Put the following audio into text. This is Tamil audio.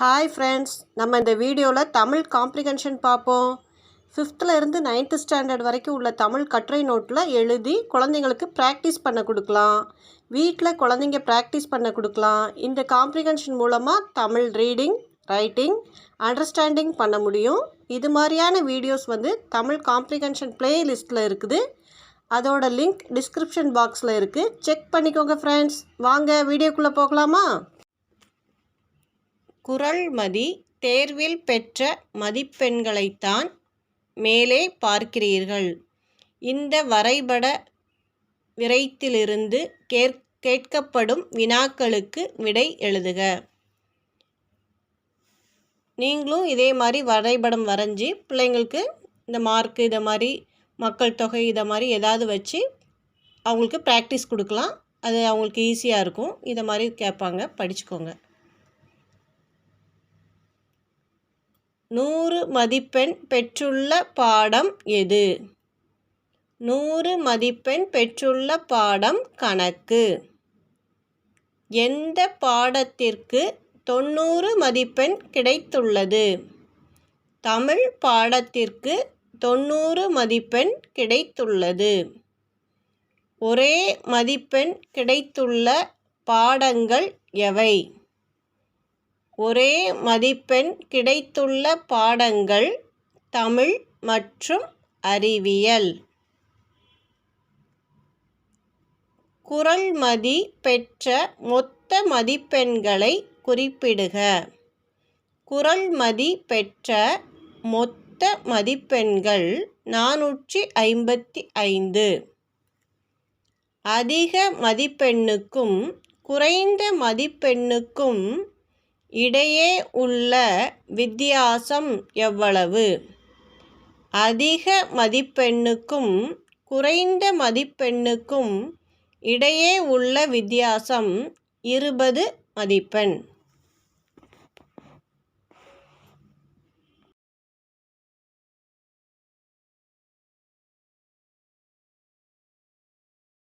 ஹாய் ஃப்ரெண்ட்ஸ் நம்ம இந்த வீடியோவில் தமிழ் காம்ப்ரிகென்ஷன் பார்ப்போம். ஃபிஃப்த்துலேருந்து நைன்த்து ஸ்டாண்டர்ட் வரைக்கும் உள்ள தமிழ் கட்டுரை நோட்டில் எழுதி குழந்தைங்களுக்கு ப்ராக்டிஸ் பண்ண கொடுக்கலாம். வீட்டில் குழந்தைங்க ப்ராக்டிஸ் பண்ண கொடுக்கலாம். இந்த காம்ப்ரிகென்ஷன் மூலமாக தமிழ் ரீடிங் ரைட்டிங் அண்டர்ஸ்டாண்டிங் பண்ண முடியும். இது மாதிரியான வீடியோஸ் வந்து தமிழ் காம்ப்ரிகென்ஷன் பிளேலிஸ்ட்டில் இருக்குது. அதோட லிங்க் டிஸ்கிரிப்ஷன் பாக்ஸில் இருக்குது செக் பண்ணிக்கோங்க ஃப்ரெண்ட்ஸ் வாங்க வீடியோக்குள்ளே போகலாமா? குரல்மதி தேர்வில் பெற்ற மதிப்பெண்களைத்தான் மேலே பார்க்கிறீர்கள். இந்த வரைபட விரைத்திலிருந்து கேற் கேட்கப்படும் வினாக்களுக்கு விடை எழுதுக. நீங்களும் இதே மாதிரி வரைபடம் வரைஞ்சி பிள்ளைங்களுக்கு இந்த மார்க்கு இதை மாதிரி மக்கள் தொகை இதை மாதிரி ஏதாவது வச்சு அவங்களுக்கு ப்ராக்டிஸ் கொடுக்கலாம். அது அவங்களுக்கு ஈஸியாக இருக்கும். இதை மாதிரி கேட்பாங்க படிச்சுக்கோங்க. நூறு மதிப்பெண் பெற்றுள்ள பாடம் எது? நூறு மதிப்பெண் பெற்றுள்ள பாடம் கணக்கு. எந்த பாடத்திற்கு தொண்ணூறு மதிப்பெண் கிடைத்துள்ளது? தமிழ் பாடத்திற்கு தொண்ணூறு மதிப்பெண் கிடைத்துள்ளது. ஒரே மதிப்பெண் கிடைத்துள்ள பாடங்கள் எவை? ஒரே மதிப்பெண் கிடைத்துள்ள பாடங்கள் தமிழ் மற்றும் அறிவியல். குரல்மதி பெற்ற மொத்த மதிப்பெண்களை குறிப்பிடுக. குரல்மதி பெற்ற மொத்த மதிப்பெண்கள் நானூற்றி ஐம்பத்தி ஐந்து. அதிக மதிப்பெண்ணுக்கும் குறைந்த மதிப்பெண்ணுக்கும் இடையே உள்ள வித்தியாசம் எவ்வளவு? அதிக மதிப்பெண்ணுக்கும் குறைந்த மதிப்பெண்ணுக்கும் இடையே உள்ள வித்தியாசம் இருபது மதிப்பெண்.